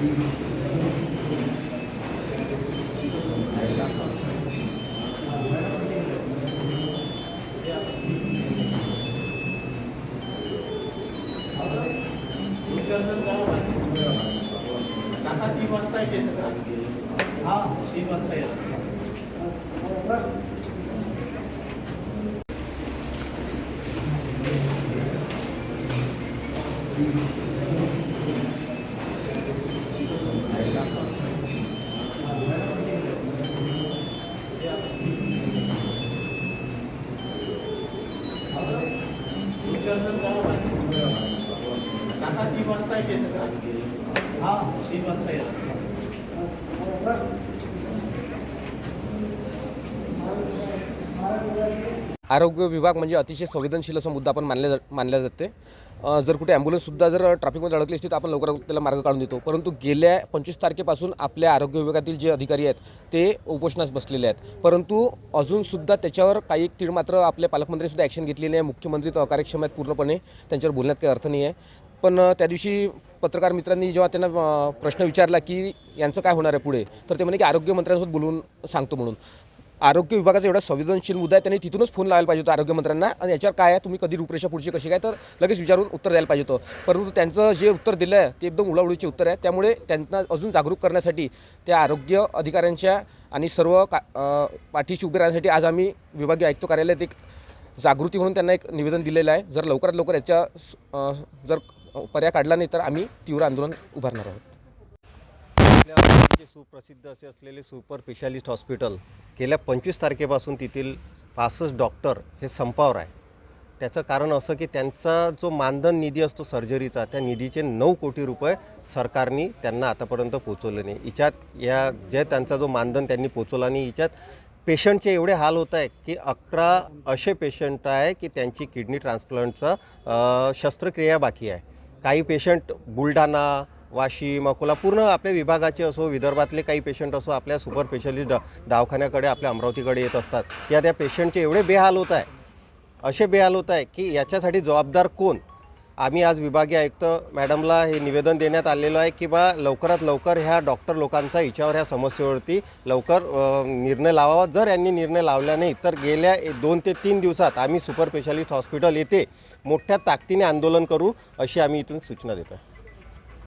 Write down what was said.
काका तीन वाजता येते सगळं हा तीन वाजता येत काका तीन वाजता येते सगळं. हा. तीन वाजता येत आरोग्य विभाग म्हणजे अतिशय संवेदनशील असा मुद्दा आपण मानल्या जा मानल्या जाते. जर कुठे ॲम्ब्युलन्ससुद्धा जर ट्रॅफिकमध्ये अडकली असती तर आपण लवकरात लवकर त्याला मार्ग काढून देतो. परंतु गेल्या पंचवीस तारखेपासून आपल्या आरोग्य विभागातील जे अधिकारी आहेत ते उपोषणास बसलेले आहेत. परंतु अजूनसुद्धा त्याच्यावर काही एक तीळ मात्र आपल्या पालकमंत्रीसुद्धा ॲक्शन घेतली नाही. मुख्यमंत्री तर अकार्यक्षम आहेत पूर्णपणे. त्यांच्यावर बोलण्यात काही अर्थ नाही आहे पण त्या दिवशी पत्रकार मित्रांनी जेव्हा त्यांना प्रश्न विचारला की यांचं काय होणार आहे पुढे तर ते म्हणे की आरोग्यमंत्र्यांसोबत बोलून सांगतो म्हणून. आरोग्य विभागाचा एवढा संवेदनशील मुद्दा आहे त्यांनी तिथूनच फोन लावायला पाहिजे होता आरोग्यमंत्र्यांना. आणि याच्यावर काय आहे तुम्ही कधी रूपरेषा पुढची कशी काय तर लगेच विचारून उत्तर द्यायला पाहिजे होतं. परंतु त्यांचं जे उत्तर दिलं आहे ते एकदम उलावळीचे उत्तर आहे. त्यामुळे त्यांना अजून जागरूक करण्यासाठी त्या आरोग्य अधिकाऱ्यांच्या आणि सर्व का पाठीशी उभे राहण्यासाठी आज आम्ही विभागीय आयुक्त कार्यालयात एक जागृती म्हणून त्यांना एक निवेदन दिलेलं आहे. जर लवकरात लवकर याच्या जर पर्याय काढला नाही तर आम्ही तीव्र आंदोलन उभारणार आहोत. आपल्या म्हणजे सुप्रसिद्ध असे असलेले सुपर स्पेशालिस्ट हॉस्पिटल गेल्या पंचवीस तारखेपासून तेथील पासष्ट डॉक्टर हे संपावर आहे. त्याचं कारण असं की त्यांचा जो मानधन निधी असतो सर्जरीचा त्या निधीचे नऊ कोटी रुपये सरकारने त्यांना आतापर्यंत पोचवले नाही. हिच्यात या जे त्यांचा जो मानधन त्यांनी पोचवला नाही हिच्यात पेशंटचे एवढे हाल होत आहे की अकरा असे पेशंट आहे की त्यांची किडनी ट्रान्सप्लांटचं शस्त्रक्रिया बाकी आहे. काही पेशंट बुलढाणा वाशिम अकोला पूर्ण आपल्या विभागाचे असो विदर्भातले काही पेशंट असो आपल्या सुपर स्पेशलिस्ट दवाखान्याकडे आपल्या अमरावतीकडे येत असतात. त्या त्या पेशंटचे एवढे बेहाल होत आहे असे बेहाल होत आहे की याच्यासाठी जबाबदार कोण? आम्ही आज विभागीय आयुक्त मॅडमला हे निवेदन देण्यात आलेलं आहे की बा लवकरात लवकर ह्या डॉक्टर लोकांचा हिच्यावर ह्या समस्येवरती लवकर निर्णय लावावा. जर यांनी निर्णय लावला नाही तर गेल्या दोन ते तीन दिवसात आम्ही सुपर स्पेशालिस्ट हॉस्पिटल येथे मोठ्या ताकदीने आंदोलन करू अशी आम्ही इथून सूचना देतो आहे